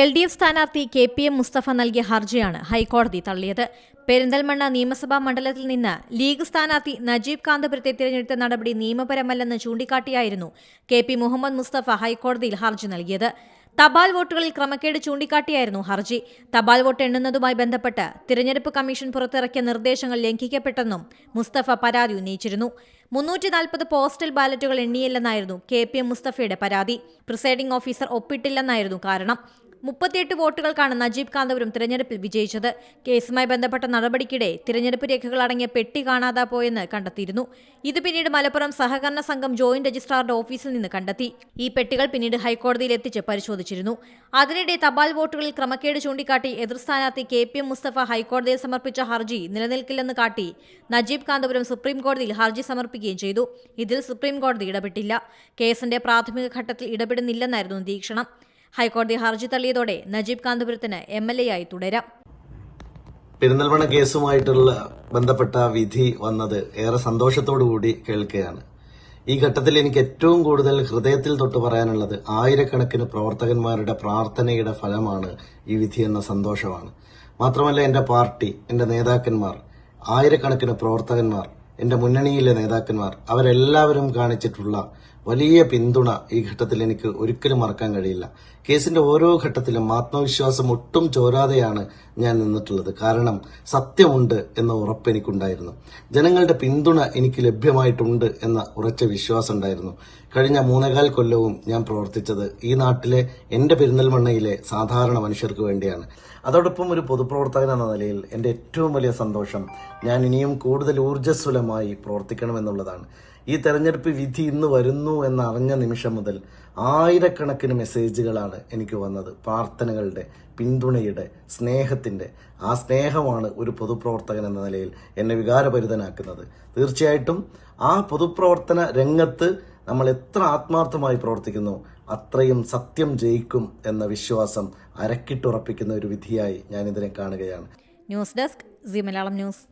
L D F സ്ഥാനാർത്ഥി K P M Mustafa നൽകിയ ഹർജിയാണ് ഹൈക്കോടതി തള്ളിയത്. പെരിന്തൽമണ്ണ നിയമസഭാ മണ്ഡലത്തിൽ നിന്ന് ലീഗ് സ്ഥാനാർത്ഥി നജീബ് കാന്തപുരത്തെ തിരഞ്ഞെടുത്ത നടപടി നിയമപരമല്ലെന്ന് ചൂണ്ടിക്കാട്ടിയായിരുന്നു കെ പി മുഹമ്മദ് മുസ്തഫ ഹൈക്കോടതിയിൽ ഹർജി നൽകിയത്. തപാൽ വോട്ടുകളിൽ ക്രമക്കേട് ചൂണ്ടിക്കാട്ടിയായിരുന്നു ഹർജി. തപാൽ വോട്ട് എണ്ണുന്നതുമായി ബന്ധപ്പെട്ട് തിരഞ്ഞെടുപ്പ് കമ്മീഷൻ പുറത്തിറക്കിയ നിർദ്ദേശങ്ങൾ ലംഘിക്കപ്പെട്ടെന്നും മുസ്തഫ പരാതി ഉന്നയിച്ചിരുന്നു. മുന്നൂറ്റി നാൽപ്പത് പോസ്റ്റൽ ബാലറ്റുകൾ എണ്ണിയില്ലെന്നായിരുന്നു കെ പി എം മുസ്തഫയുടെ പരാതി. പ്രിസൈഡിംഗ് ഓഫീസർ ഒപ്പിട്ടില്ലെന്നായിരുന്നു കാരണം. മുപ്പത്തിയെട്ട് വോട്ടുകൾക്കാണ് നജീബ് കാന്തപുരം തിരഞ്ഞെടുപ്പിൽ വിജയിച്ചത്. കേസുമായി ബന്ധപ്പെട്ട നടപടിക്കിടെ തിരഞ്ഞെടുപ്പ് രേഖകൾ അടങ്ങിയ പെട്ടി കാണാതാ പോയെന്ന് കണ്ടെത്തിയിരുന്നു. ഇത് പിന്നീട് മലപ്പുറം സഹകരണ സംഘം ജോയിന്റ് രജിസ്ട്രാറുടെ ഓഫീസിൽ നിന്ന് കണ്ടെത്തി. ഈ പെട്ടികൾ പിന്നീട് ഹൈക്കോടതിയിൽ എത്തിച്ച് പരിശോധിച്ചിരുന്നു. അതിനിടെ തപാൽ വോട്ടുകളിൽ ക്രമക്കേട് ചൂണ്ടിക്കാട്ടി എതിർ സ്ഥാനാർത്ഥി കെ പി എം മുസ്തഫ ഹൈക്കോടതിയിൽ സമർപ്പിച്ച ഹർജി നിലനിൽക്കില്ലെന്ന് കാട്ടി നജീബ് കാന്തപുരം സുപ്രീം കോടതിയിൽ ഹർജി സമർപ്പിക്കുകയും ചെയ്തു. ഇതിൽ സുപ്രീം കോടതി ഇടപെട്ടില്ല. കേസിന്റെ പ്രാഥമിക ഘട്ടത്തിൽ ഇടപെടുന്നില്ലെന്നായിരുന്നു നിരീക്ഷണം. ഹൈക്കോടതി ഹർജി തള്ളിയതോടെ നജീബ് കാന്തപുരത്തിന് എം എൽ എ ആയി തുടരാം. പെരിന്തൽമണ്ണ കേസുമായിട്ടുള്ള ബന്ധപ്പെട്ട വിധി വന്നത് ഏറെ സന്തോഷത്തോടു കൂടി കേൾക്കുകയാണ്. ഈ ഘട്ടത്തിൽ എനിക്ക് ഏറ്റവും കൂടുതൽ ഹൃദയത്തിൽ തൊട്ട് പറയാനുള്ളത് ആയിരക്കണക്കിന് പ്രവർത്തകന്മാരുടെ പ്രാർത്ഥനയുടെ ഫലമാണ് ഈ വിധി എന്ന സന്തോഷമാണ്. മാത്രമല്ല എന്റെ പാർട്ടി എന്റെ നേതാക്കന്മാർ ആയിരക്കണക്കിന് പ്രവർത്തകന്മാർ എന്റെ മുന്നണിയിലെ നേതാക്കന്മാർ അവരെല്ലാവരും കാണിച്ചിട്ടുള്ള വലിയ പിന്തുണ ഈ ഘട്ടത്തിൽ എനിക്ക് ഒരിക്കലും മറക്കാൻ കഴിയില്ല. കേസിന്റെ ഓരോ ഘട്ടത്തിലും ആത്മവിശ്വാസം ഒട്ടും ചോരാതെയാണ് ഞാൻ നിന്നിട്ടുള്ളത്. കാരണം സത്യമുണ്ട് എന്ന ഉറപ്പ് എനിക്കുണ്ടായിരുന്നു. ജനങ്ങളുടെ പിന്തുണ എനിക്ക് ലഭ്യമായിട്ടുണ്ട് എന്ന ഉറച്ച വിശ്വാസം ഉണ്ടായിരുന്നു. കഴിഞ്ഞ മൂന്നേകാൽ കൊല്ലവും ഞാൻ പ്രവർത്തിച്ചത് ഈ നാട്ടിലെ എന്റെ പെരിന്തൽമണ്ണയിലെ സാധാരണ മനുഷ്യർക്ക് വേണ്ടിയാണ്. അതോടൊപ്പം ഒരു പൊതുപ്രവർത്തകൻ എന്ന നിലയിൽ എന്റെ ഏറ്റവും വലിയ സന്തോഷം ഞാൻ ഇനിയും കൂടുതൽ ഊർജസ്വലമായി പ്രവർത്തിക്കണമെന്നുള്ളതാണ്. ഈ തെരഞ്ഞെടുപ്പ് വിധി ഇന്ന് വരുന്നു എന്നറിഞ്ഞ നിമിഷം മുതൽ ആയിരക്കണക്കിന് മെസ്സേജുകളാണ് എനിക്ക് വന്നത്. പ്രാർത്ഥനകളുടെ പിന്തുണയുടെ സ്നേഹത്തിന്റെ ആ സ്നേഹമാണ് ഒരു പൊതുപ്രവർത്തകൻ എന്ന നിലയിൽ എന്നെ വികാരഭരിതനാക്കുന്നത്. തീർച്ചയായിട്ടും ആ പൊതുപ്രവർത്തന രംഗത്ത് നമ്മൾ എത്ര ആത്മാർത്ഥമായി പ്രവർത്തിക്കുന്നു അത്രയും സത്യം ജയിക്കും എന്ന വിശ്വാസം അരക്കിട്ടുറപ്പിക്കുന്ന ഒരു വിധിയായി ഞാൻ ഇതിനെ കാണുകയാണ്. News desk C Malayalam news.